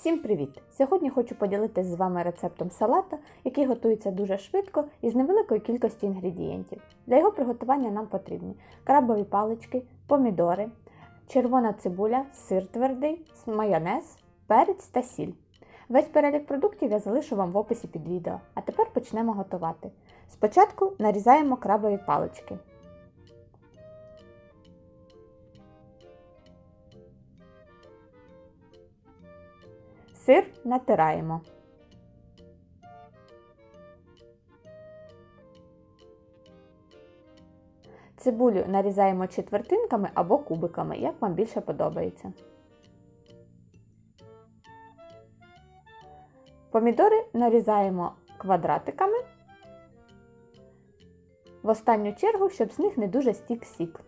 Всім привіт! Сьогодні хочу поділитися з вами рецептом салата, який готується дуже швидко і з невеликою кількістю інгредієнтів. Для його приготування нам потрібні крабові палички, помідори, червона цибуля, сир твердий, майонез, перець та сіль. Весь перелік продуктів я залишу вам в описі під відео, а тепер почнемо готувати. Спочатку нарізаємо крабові палички. Сир натираємо. Цибулю нарізаємо четвертинками або кубиками, як вам більше подобається. Помідори нарізаємо квадратиками. В останню чергу, щоб з них не дуже стік сік.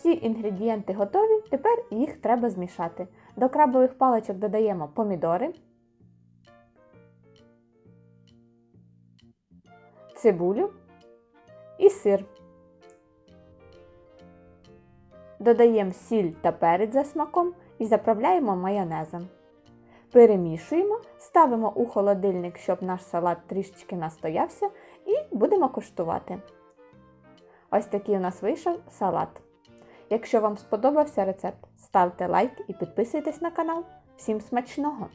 Всі інгредієнти готові, тепер їх треба змішати. До крабових паличок додаємо помідори, цибулю і сир. Додаємо сіль та перець за смаком і заправляємо майонезом. Перемішуємо, ставимо у холодильник, щоб наш салат трішечки настоявся, і будемо куштувати. Ось такий у нас вийшов салат. Якщо вам сподобався рецепт, ставте лайк і підписуйтесь на канал. Всім смачного!